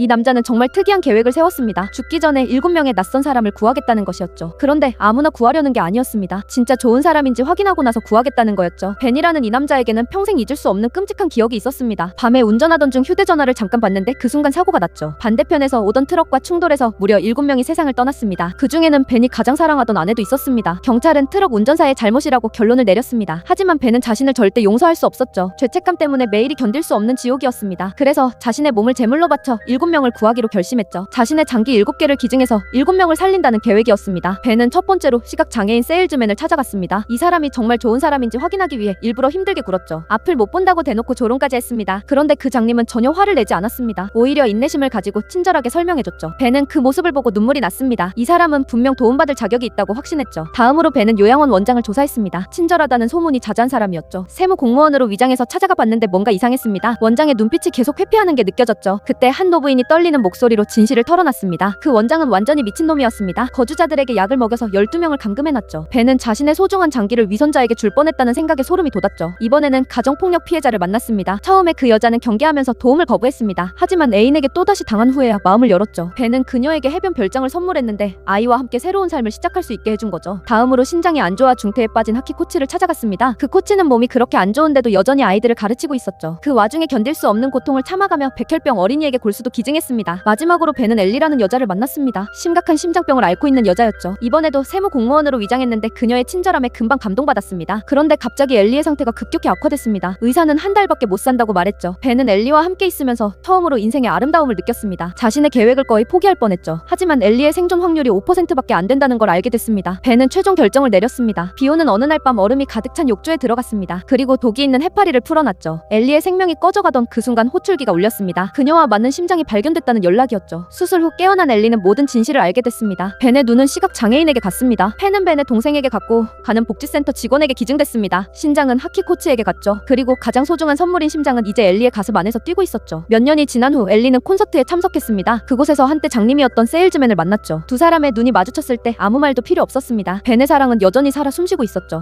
이 남자는 정말 특이한 계획을 세웠습니다. 죽기 전에 7명의 낯선 사람을 구하겠다는 것이었죠. 그런데 아무나 구하려는 게 아니었습니다. 진짜 좋은 사람인지 확인하고 나서 구하겠다는 거였죠. 벤이라는 이 남자에게는 평생 잊을 수 없는 끔찍한 기억이 있었습니다. 밤에 운전하던 중 휴대전화를 잠깐 봤는데 그 순간 사고가 났죠. 반대편에서 오던 트럭과 충돌해서 무려 7명이 세상을 떠났습니다. 그 중에는 벤이 가장 사랑하던 아내도 있었습니다. 경찰은 트럭 운전사의 잘못이라고 결론을 내렸습니다. 하지만 벤은 자신을 절대 용서할 수 없었죠. 죄책감 때문에 매일이 견딜 수 없는 지옥이었습니다. 그래서 자신의 몸을 제물로 바쳐 7 명을 구하기로 결심했죠. 자신의 장기 7개를 기증해서 7명을 살린다는 계획이었습니다. 벤은 첫 번째로 시각 장애인 세일즈맨을 찾아갔습니다. 이 사람이 정말 좋은 사람인지 확인하기 위해 일부러 힘들게 굴었죠. 앞을 못 본다고 대놓고 조롱까지 했습니다. 그런데 그 장님은 전혀 화를 내지 않았습니다. 오히려 인내심을 가지고 친절하게 설명해줬죠. 벤은 그 모습을 보고 눈물이 났습니다. 이 사람은 분명 도움받을 자격이 있다고 확신했죠. 다음으로 벤은 요양원 원장을 조사했습니다. 친절하다는 소문이 자자한 사람이었죠. 세무 공무원으로 위장해서 찾아가 봤는데 뭔가 이상했습니다. 원장의 눈빛이 계속 회피하는 게 느껴졌죠. 그때 한 노부인이 떨리는 목소리로 진실을 털어놨습니다. 그 원장은 완전히 미친놈이었습니다. 거주자들에게 약을 먹여서 12명을 감금해놨죠. 벤은 자신의 소중한 장기를 위선자에게 줄 뻔했다는 생각에 소름이 돋았죠. 이번에는 가정폭력 피해자를 만났습니다. 처음에 그 여자는 경계하면서 도움을 거부했습니다. 하지만 애인에게 또다시 당한 후에야 마음을 열었죠. 벤은 그녀에게 해변 별장을 선물했는데 아이와 함께 새로운 삶을 시작할 수 있게 해준 거죠. 다음으로 신장이 안 좋아 중태에 빠진 하키 코치를 찾아갔습니다. 그 코치는 몸이 그렇게 안 좋은데도 여전히 아이들을 가르치고 있었죠. 그 와중에 견딜 수 없는 고통을 참아가며 백혈병 어린이에게 골수도 기 증했습니다. 마지막으로 벤은 엘리라는 여자를 만났습니다. 심각한 심장병을 앓고 있는 여자였죠. 이번에도 세무 공무원으로 위장했는데 그녀의 친절함에 금방 감동받았습니다. 그런데 갑자기 엘리의 상태가 급격히 악화됐습니다. 의사는 한 달밖에 못 산다고 말했죠. 벤은 엘리와 함께 있으면서 처음으로 인생의 아름다움을 느꼈습니다. 자신의 계획을 거의 포기할 뻔했죠. 하지만 엘리의 생존 확률이 5%밖에 안 된다는 걸 알게 됐습니다. 벤은 최종 결정을 내렸습니다. 비 오는 어느 날 밤 얼음이 가득 찬 욕조에 들어갔습니다. 그리고 독이 있는 해파리를 풀어놨죠. 엘리의 생명이 꺼져가던 그 순간 호출기가 울렸습니다. 그녀와 맞는 심장이 발견됐다는 연락이었죠. 수술 후 깨어난 엘리는 모든 진실을 알게 됐습니다. 벤의 눈은 시각 장애인에게 갔습니다. 펜은 벤의 동생에게 갔고 가는 복지센터 직원에게 기증됐습니다. 신장은 하키 코치에게 갔죠. 그리고 가장 소중한 선물인 심장은 이제 엘리의 가슴 안에서 뛰고 있었죠. 몇 년이 지난 후 엘리는 콘서트에 참석했습니다. 그곳에서 한때 장님이었던 세일즈맨을 만났죠. 두 사람의 눈이 마주쳤을 때 아무 말도 필요 없었습니다. 벤의 사랑은 여전히 살아 숨쉬고 있었죠.